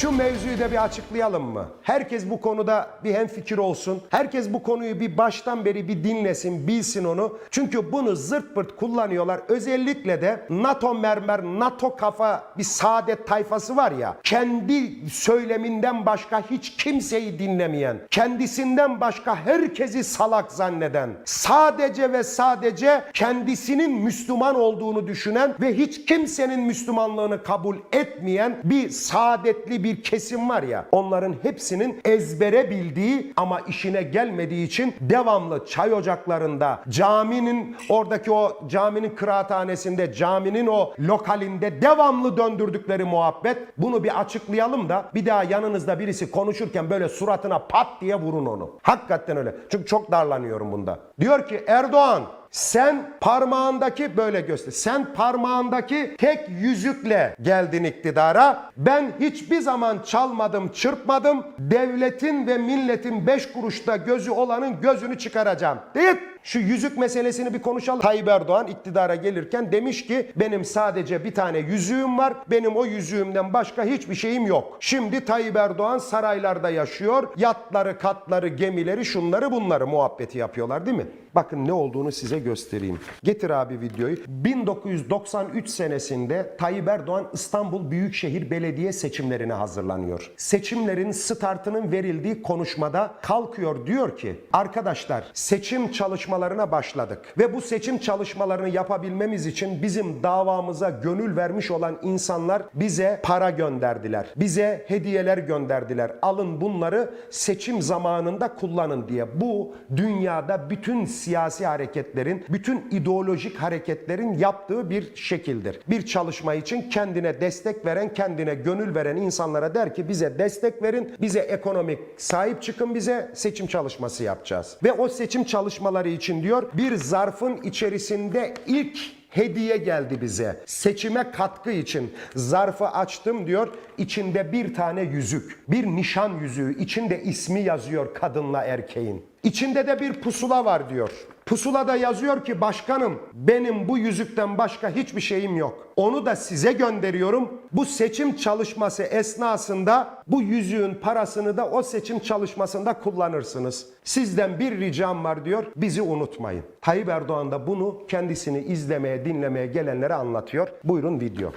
Şu mevzuyu da bir açıklayalım mı? Herkes bu konuda bir hemfikir olsun. Herkes bu konuyu bir baştan beri bir dinlesin, bilsin onu. Çünkü bunu zırt pırt kullanıyorlar. Özellikle de NATO mermer, NATO kafa bir saadet tayfası var ya. Kendi söyleminden başka hiç kimseyi dinlemeyen, kendisinden başka herkesi salak zanneden, sadece ve sadece kendisinin Müslüman olduğunu düşünen ve hiç kimsenin Müslümanlığını kabul etmeyen bir saadetli bir kesim var ya. Onların hepsinin ezbere bildiği ama işine gelmediği için devamlı çay ocaklarında, caminin oradaki o caminin kıraathanesinde, caminin o lokalinde devamlı döndürdükleri muhabbet. Bunu bir açıklayalım da bir daha yanınızda birisi konuşurken böyle suratına pat diye vurun onu. Hakikaten öyle. Çünkü çok darlanıyorum bunda. Diyor ki Erdoğan sen parmağındaki böyle göster. Sen parmağındaki tek yüzükle geldin iktidara. Ben hiçbir zaman çalmadım, çırpmadım. Devletin ve milletin beş kuruşta gözü olanın gözünü çıkaracağım. Değil. Şu yüzük meselesini bir konuşalım. Tayyip Erdoğan iktidara gelirken demiş ki benim sadece bir tane yüzüğüm var. Benim o yüzüğümden başka hiçbir şeyim yok. Şimdi Tayyip Erdoğan saraylarda yaşıyor. Yatları, katları, gemileri, şunları bunları muhabbeti yapıyorlar değil mi? Bakın ne olduğunu size göstereyim. Getir abi videoyu. 1993 senesinde Tayyip Erdoğan İstanbul Büyükşehir Belediye seçimlerine hazırlanıyor. Seçimlerin startının verildiği konuşmada kalkıyor diyor ki arkadaşlar seçim çalışmalarına başladık ve bu seçim çalışmalarını yapabilmemiz için bizim davamıza gönül vermiş olan insanlar bize para gönderdiler. Bize hediyeler gönderdiler. Alın bunları seçim zamanında kullanın diye. Bu dünyada bütün siyasi hareketlerin, bütün ideolojik hareketlerin yaptığı bir şekildir. Bir çalışma için kendine destek veren, kendine gönül veren insanlara der ki bize destek verin, bize ekonomik sahip çıkın bize seçim çalışması yapacağız. Ve o seçim çalışmaları için diyor. Bir zarfın içerisinde ilk hediye geldi bize. Seçime katkı için zarfı açtım diyor. İçinde bir tane yüzük. Bir nişan yüzüğü. İçinde ismi yazıyor kadınla erkeğin. İçinde de bir pusula var diyor. Pusulada yazıyor ki başkanım benim bu yüzükten başka hiçbir şeyim yok. Onu da size gönderiyorum. Bu seçim çalışması esnasında bu yüzüğün parasını da o seçim çalışmasında kullanırsınız. Sizden bir ricam var diyor. Bizi unutmayın. Tayyip Erdoğan da bunu kendisini izlemeye, dinlemeye gelenlere anlatıyor. Buyurun video.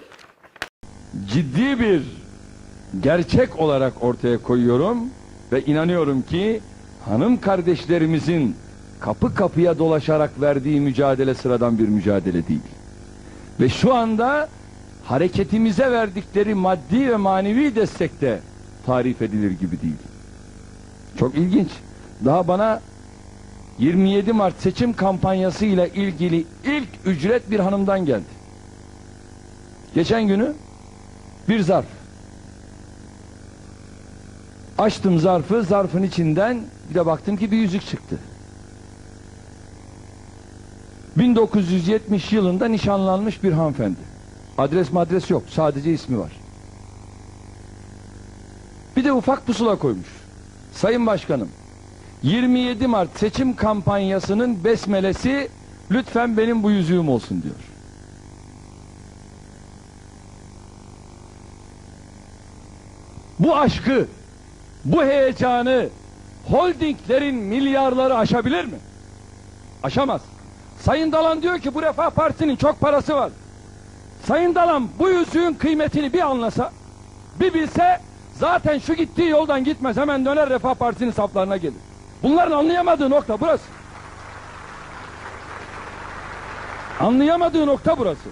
ciddi bir gerçek olarak ortaya koyuyorum ve inanıyorum ki hanım kardeşlerimizin kapı kapıya dolaşarak verdiği mücadele sıradan bir mücadele değil. Ve şu anda hareketimize verdikleri maddi ve manevi destekte tarif edilir gibi değil. Çok ilginç. Daha bana 27 Mart seçim kampanyası ile ilgili ilk ücret bir hanımdan geldi. Geçen günü bir zarf. Açtım zarfı, zarfın içinden bir de baktım ki bir yüzük çıktı. 1970 yılında nişanlanmış bir hanımefendi. Adres madres yok, sadece ismi var. Bir de ufak pusula koymuş. Sayın Başkanım, 27 Mart seçim kampanyasının besmelesi lütfen benim bu yüzüğüm olsun diyor. bu aşkı, bu heyecanı holdinglerin milyarları aşabilir mi? Aşamaz. Sayın Dalan diyor ki bu Refah Partisi'nin çok parası var. Sayın Dalan bu yüzüğün kıymetini bir anlasa, bir bilse zaten şu gittiği yoldan gitmez hemen döner Refah Partisi'nin saflarına gelir. Bunların anlayamadığı nokta burası. Anlayamadığı nokta burası.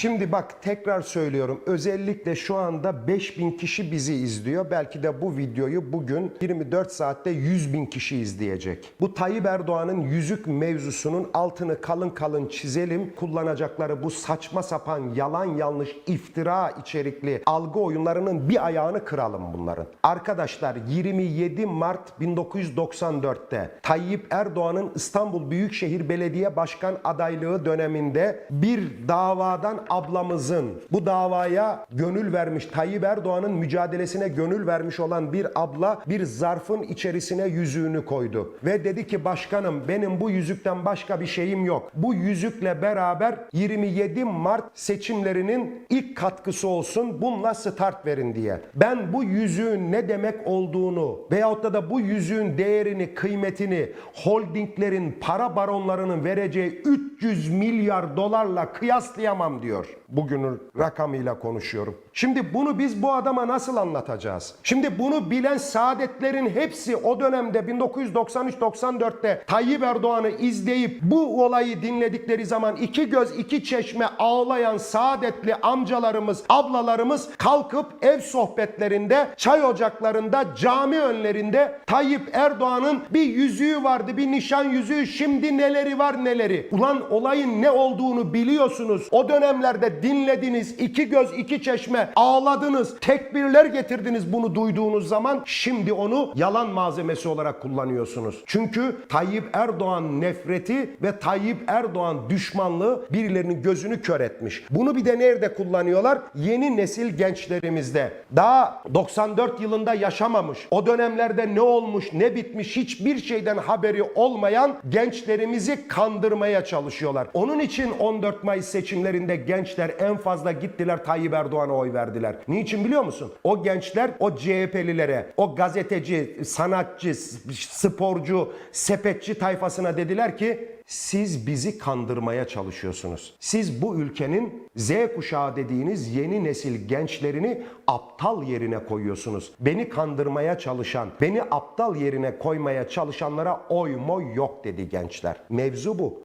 Şimdi bak tekrar söylüyorum. Özellikle şu anda 5000 kişi bizi izliyor. Belki de bu videoyu bugün 24 saatte 100 bin kişi izleyecek. Bu Tayyip Erdoğan'ın yüzük mevzusunun altını kalın kalın çizelim. Kullanacakları bu saçma sapan yalan yanlış iftira içerikli algı oyunlarının bir ayağını kıralım bunların. Arkadaşlar 27 Mart 1994'te Tayyip Erdoğan'ın İstanbul Büyükşehir Belediye Başkan adaylığı döneminde bir davadan ablamızın bu davaya gönül vermiş, Tayyip Erdoğan'ın mücadelesine gönül vermiş olan bir abla bir zarfın içerisine yüzüğünü koydu. Ve dedi ki başkanım benim bu yüzükten başka bir şeyim yok. Bu yüzükle beraber 27 Mart seçimlerinin ilk katkısı olsun bununla start verin diye. Ben bu yüzüğün ne demek olduğunu veyahut da, bu yüzüğün değerini, kıymetini holdinglerin, para baronlarının vereceği 300 milyar dolarla kıyaslayamam diyor. Bugünün rakamıyla konuşuyorum. Şimdi bunu biz bu adama nasıl anlatacağız? Şimdi bunu bilen saadetlerin hepsi o dönemde 1993-94'te Tayyip Erdoğan'ı izleyip bu olayı dinledikleri zaman iki göz iki çeşme ağlayan saadetli amcalarımız, ablalarımız kalkıp ev sohbetlerinde, çay ocaklarında, cami önlerinde Tayyip Erdoğan'ın bir yüzüğü vardı, bir nişan yüzüğü, şimdi neleri var neleri. Ulan olayın ne olduğunu biliyorsunuz. O dönemlerde dinlediniz, iki göz iki çeşme ağladınız, tekbirler getirdiniz bunu duyduğunuz zaman. Şimdi onu yalan malzemesi olarak kullanıyorsunuz. Çünkü Tayyip Erdoğan nefreti ve Tayyip Erdoğan düşmanlığı birilerinin gözünü kör etmiş. Bunu bir de nerede kullanıyorlar? Yeni nesil gençlerimizde. Daha 94 yılında yaşamamış. O dönemlerde ne olmuş, ne bitmiş hiçbir şeyden haberi olmayan gençlerimizi kandırmaya çalışıyorlar. Onun için 14 Mayıs seçimlerinde gençler en fazla gittiler Tayyip Erdoğan'a oy verdiler. Niçin biliyor musun? O gençler o CHP'lilere, o gazeteci, sanatçı, sporcu, sepetçi tayfasına dediler ki siz bizi kandırmaya çalışıyorsunuz. Siz bu ülkenin Z kuşağı dediğiniz yeni nesil gençlerini aptal yerine koyuyorsunuz. Beni kandırmaya çalışan, beni aptal yerine koymaya çalışanlara oy moy yok dedi gençler. Mevzu bu.